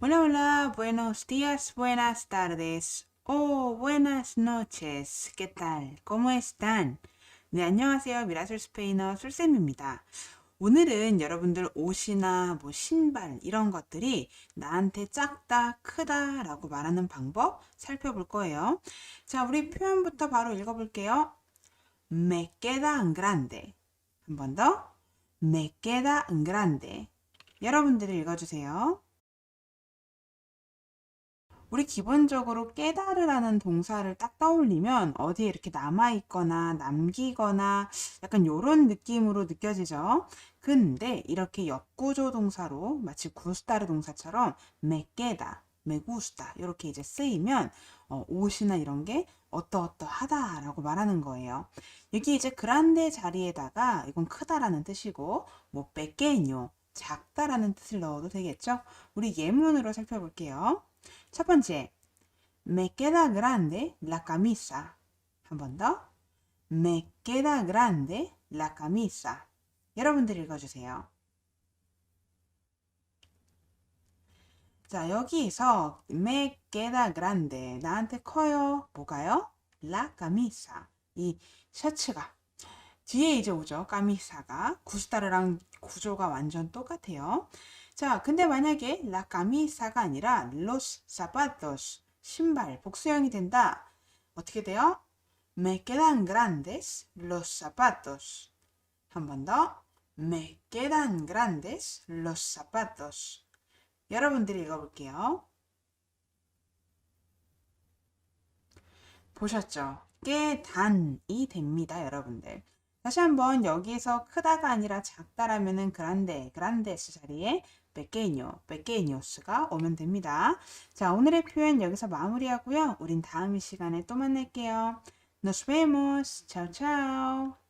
Hola, hola, buenos días, buenas tardes, o buenas noches. ¿Qué tal? ¿Cómo están? 네, 안녕하세요. 미라솔 스페인어 솔쌤입니다. 오늘은 여러분들 옷이나 뭐 신발 이런 것들이 나한테 작다, 크다 라고 말하는 방법 살펴볼 거예요. 자, 우리 표현부터 바로 읽어볼게요. Me queda en grande. 한 번 더. Me queda en grande. 여러분들이 읽어주세요. 우리 기본적으로 깨달으라는 동사를 딱 떠올리면 어디에 이렇게 남아있거나 남기거나 약간 요런 느낌으로 느껴지죠. 근데 이렇게 역구조 동사로 마치 구스타르 동사처럼 me gusta 이렇게 이제 쓰이면 어, 옷이나 이런 게 어떠어떠하다라고 말하는 거예요. 여기 이제 그란데 자리에다가 이건 크다라는 뜻이고 뭐 pequeño 작다라는 뜻을 넣어도 되겠죠? 우리 예문으로 살펴볼게요. 첫 번째, me queda grande la camisa. 한 번 더. me queda grande la camisa. 여러분들 읽어주세요. 자, 여기서 me queda grande. 나한테 커요. 뭐가요? la camisa. 이 셔츠가. 뒤에 이제 오죠. 까미사가. 구스타르랑 구조가 완전 똑같아요. 자, 근데 만약에 la camisa가 아니라 los zapatos, 신발, 복수형이 된다. 어떻게 돼요? Me quedan grandes los zapatos. 한 번 더. Me quedan grandes los zapatos. 여러분들이 읽어볼게요. 보셨죠? 깨단이 됩니다, 여러분들. 다시 한번 여기에서 크다가 아니라 작다라면은 그란데, 그란데스 자리에 pequeño, pequeños가 오면 됩니다. 자, 오늘의 표현 여기서 마무리하고요. 우린 다음 시간에 또 만날게요. Nos vemos. Chao, chao.